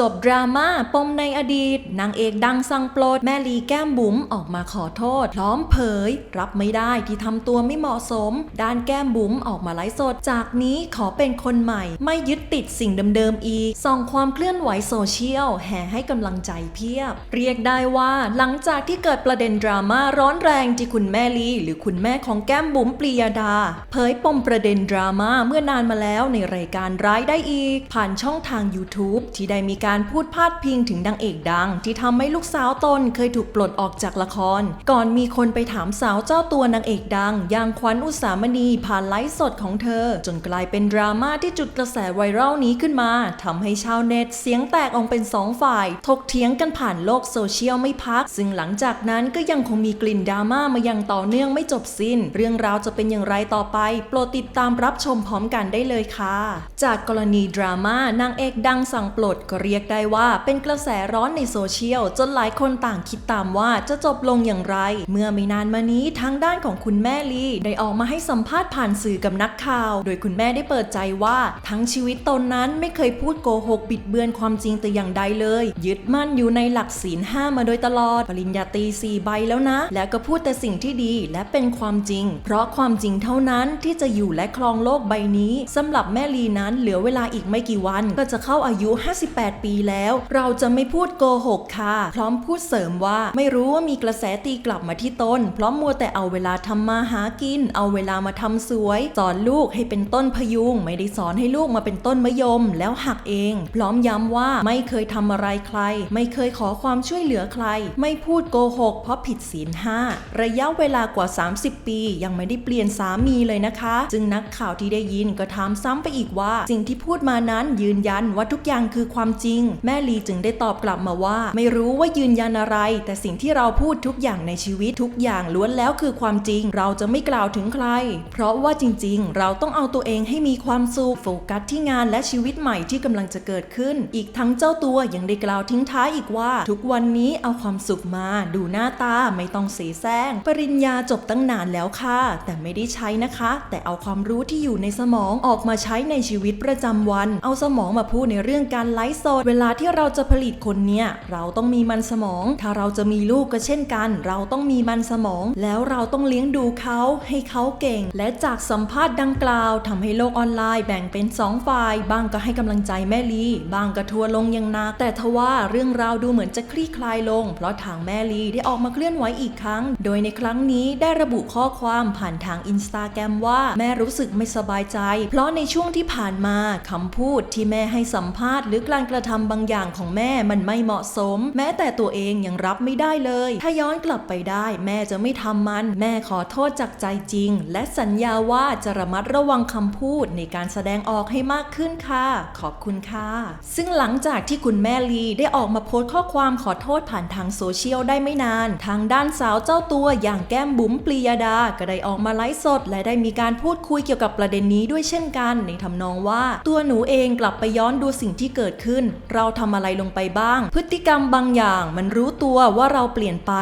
จบดราม่าปมในอดีต นางเอกดังสั่งโปรด แม่ลีแก้มบุ๋มออกมาขอโทษ พร้อมเผย รับไม่ได้ที่ทำตัวไม่เหมาะสม ด้านแก้มบุ๋มออกมาไลฟ์สด จากนี้ขอเป็นคนใหม่ ไม่ยึดติดสิ่งเดิมๆอีก ส่องความเคลื่อนไหวโซเชียล แห่ให้กำลังใจเพียบ เรียกได้ว่าหลังจากที่เกิดประเด็นดราม่าร้อนแรงที่คุณแม่ลีหรือคุณแม่ของแก้มบุ๋มปรียดา เผยปมประเด็นดราม่าเมื่อนานมาแล้วในรายการร้ายได้อีก ผ่านช่องทาง YouTube ที่ได้มีการการพูดพาดพิงถึงนางเอกดัง ที่ทำให้ลูกสาวตนเคยถูกปลดออกจากละคร ก่อนมีคนไปถามสาวเจ้าตัวนางเอกดัง อย่างขวัญอุสามณีผ่านไลฟ์สดของเธอ จนกลายเป็นดราม่าที่จุดกระแสไวรัลนี้ขึ้นมาทำให้ชาวเน็ตเสียงแตกออกเป็นสองฝ่าย ถกเถียงกันผ่านโลกโซเชียลไม่พัก ซึ่งหลังจากนั้นก็ยังคงมีกลิ่นดราม่ามาอย่างต่อเนื่องไม่จบสิ้น เรื่องราวจะเป็นอย่างไรต่อไป โปรดติดตามรับชมพร้อมกันได้เลยค่ะ จากกรณีดราม่านางเอกดังสั่งปลดก็เรียียกได้ว่าเป็นกระแสร้อนในโซเชียล จนหลายคนต่างคิดตามว่าจะจบลงอย่างไร เมื่อไม่นานมานี้ทางด้านของคุณแม่ลีได้ออกมาให้สัมภาษณ์ผ่านสื่อกับนักข่าว โดยคุณแม่ได้เปิดใจว่า ทั้งชีวิตตนนั้นไม่เคยพูดโกหกบิดเบือนความจริงแต่อย่างใดเลย ยึดมั่นอยู่ในหลักศีลห้ามาโดยตลอด ปริญญาตรีสี่ใบแล้วนะ แล้วก็พูดแต่สิ่งที่ดีและเป็นความจริง เพราะความจริงเท่านั้นที่จะอยู่และครองโลกใบนี้สำหรับแม่ลีนั้นเหลือเวลาอีกไม่กี่วันก็จะเข้าอายุ 58ปีแล้ว เราจะไม่พูดโกหกค่ะ พร้อมพูดเสริมว่าไม่รู้ว่ามีกระแสตีกลับมาที่ตนเพราะมัวแต่เอาเวลาทำมาหากิน เอาเวลามาทำสวย สอนลูกให้เป็นต้นพยุง ไม่ได้สอนให้ลูกมาเป็นต้นมะยม แล้วหักเอง พร้อมย้ำว่าไม่เคยทำอะไรใคร ไม่เคยขอความช่วยเหลือใคร ไม่พูดโกหก เพราะผิดศีลห้าระยะเวลากว่า 30 ปี ยังไม่ได้เปลี่ยนสามีเลยนะคะ จึงนักข่าวที่ได้ยินก็ถามซ้ำไปอีกว่า สิ่งที่พูดมานั้นยืนยันว่าทุกอย่างคือความจริงแม่ลีจึงได้ตอบกลับมาว่า ไม่รู้ว่ายืนยันอะไร แต่สิ่งที่เราพูดทุกอย่างในชีวิตทุกอย่างล้วนแล้วคือความจริง เราจะไม่กล่าวถึงใคร เพราะว่าจริง ๆ เราต้องเอาตัวเองให้มีความสุขโฟกัสที่งานและชีวิตใหม่ที่กำลังจะเกิดขึ้น อีกทั้งเจ้าตัวยังได้กล่าวทิ้งท้ายอีกว่า ทุกวันนี้เอาความสุขมา ดูหน้าตาไม่ต้องเสแสร้งปริญญาจบตั้งนานแล้วค่ะ แต่ไม่ได้ใช้นะคะ แต่เอาความรู้ที่อยู่ในสมองออกมาใช้ในชีวิตประจำวัน เอาสมองมาพูดในเรื่องการไลฟ์สด เวลาที่เราจะผลิตคนเนี่ยเราต้องมีมันสมอง ถ้าเราจะมีลูกก็เช่นกัน เราต้องมีมันสมอง แล้วเราต้องเลี้ยงดูเขาให้เขาเก่ง และจากสัมภาษณ์ดังกล่าวทำให้โลกออนไลน์แบ่งเป็นสองฝ่าย บ้างก็ให้กำลังใจแม่ลี บ้างก็ทัวลงอย่างนัก แต่ทว่าเรื่องราวดูเหมือนจะคลี่คลายลง เพราะทางแม่ลีได้ออกมาเคลื่อนไหวอีกครั้ง โดยในครั้งนี้ได้ระบุข้อความผ่านทางอินสตาแกรมว่าแม่รู้สึกไม่สบายใจ เพราะในช่วงที่ผ่านมาคำพูดที่แม่ให้สัมภาษณ์หรือการกระทำบางอย่างของแม่มันไม่เหมาะสม แม้แต่ตัวเองยังรับไม่ได้เลย ถ้าย้อนกลับไปได้ แม่จะไม่ทำมัน แม่ขอโทษจากใจจริง และสัญญาว่าจะระมัดระวังคำพูดในการแสดงออกให้มากขึ้นค่ะ ขอบคุณค่ะ ซึ่งหลังจากที่คุณแม่ลีได้ออกมาโพสต์ข้อความขอโทษผ่านทางโซเชียลได้ไม่นาน ทางด้านสาวเจ้าตัวอย่างแก้มบุ๋มปรียดา ก็ได้ออกมาไลฟ์สด และได้มีการพูดคุยเกี่ยวกับประเด็นนี้ด้วยเช่นกัน ในทำนองว่า ตัวหนูเองกลับไปย้อนดูสิ่งที่เกิดขึ้นเราทำอะไรลงไปบ้าง พฤติกรรมบางอย่างมันรู้ตัวว่าเราเปลี่ยนไป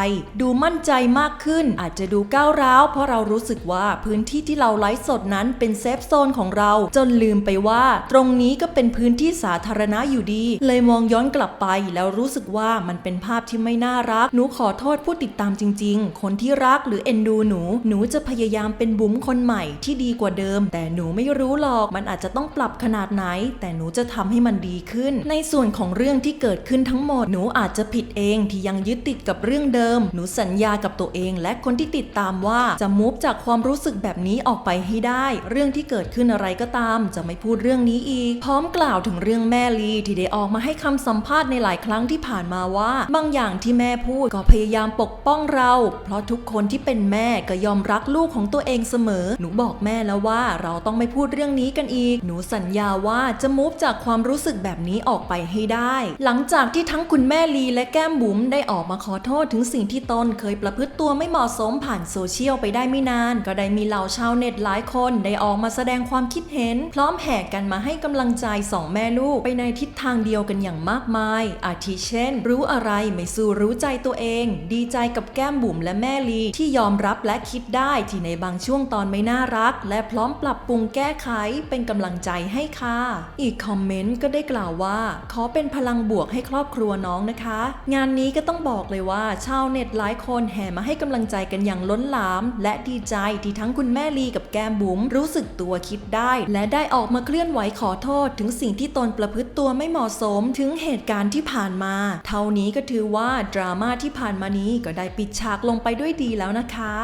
ดูมั่นใจมากขึ้น อาจจะดูก้าวร้าวเพราะเรารู้สึกว่าพื้นที่ที่เราไลฟ์สดนั้นเป็นเซฟโซนของเรา จนลืมไปว่า ตรงนี้ก็เป็นพื้นที่สาธารณะอยู่ดี เลยมองย้อนกลับไป แล้วรู้สึกว่ามันเป็นภาพที่ไม่น่ารักหนูขอโทษผู้ติดตามจริง ๆ คนที่รักหรือเอ็นดูหนู หนูจะพยายามเป็นบุ๋มคนใหม่ที่ดีกว่าเดิม แต่หนูไม่รู้หรอกมันอาจจะต้องปรับขนาดไหน แต่หนูจะทำให้มันดีขึ้น ในส่วนของเรื่องที่เกิดขึ้นทั้งหมดหนูอาจจะผิดเองที่ยังยึดติดกับเรื่องเดิม หนูสัญญากับตัวเอง และคนที่ติดตามว่าจะมูฟจากความรู้สึกแบบนี้ออกไปให้ได้ เรื่องที่เกิดขึ้นอะไรก็ตาม จะไม่พูดเรื่องนี้อีก พร้อมกล่าวถึงเรื่องแม่ลีที่ได้ออกมาให้คำสัมภาษณ์ในหลายครั้งที่ผ่านมาว่า บางอย่างที่แม่พูดก็พยายามปกป้องเรา เพราะทุกคนที่เป็นแม่ก็ยอมรักลูกของตัวเองเสมอ หนูบอกแม่แล้วว่าเราต้องไม่พูดเรื่องนี้กันอีก หนูสัญญาว่าจะมูฟจากความรู้สึกแบบนี้ออกไปไปให้ได้ หลังจากที่ทั้งคุณแม่ลีและแก้มบุ๋มได้ออกมาขอโทษถึงสิ่งที่ตนเคยประพฤติตัวไม่เหมาะสมผ่านโซเชียลไปได้ไม่นาน ก็ได้มีเหล่าชาวเน็ตหลายคนได้ออกมาแสดงความคิดเห็น พร้อมแห่กันมาให้กำลังใจสองแม่ลูกไปในทิศทางเดียวกันอย่างมากมาย อาทิเช่น รู้อะไรไม่สู้รู้ใจตัวเอง ดีใจกับแก้มบุ๋มและแม่ลีที่ยอมรับและคิดได้ที่ในบางช่วงตอนไม่น่ารัก และพร้อมปรับปรุงแก้ไขเป็นกำลังใจให้ค่ะ อีกคอมเมนต์ก็ได้กล่าวว่าขอเป็นพลังบวกให้ครอบครัวน้องนะคะ งานนี้ก็ต้องบอกเลยว่าชาวเน็ตหลายคนแห่มาให้กำลังใจกันอย่างล้นหลาม และดีใจที่ทั้งคุณแม่ลีกับแก้มบุ๋มรู้สึกตัวคิดได้ และได้ออกมาเคลื่อนไหวขอโทษ ถึงสิ่งที่ตนประพฤติตัวไม่เหมาะสมถึงเหตุการณ์ที่ผ่านมา เท่านี้ก็ถือว่าดราม่าที่ผ่านมานี้ก็ได้ปิดฉากลงไปด้วยดีแล้วนะคะ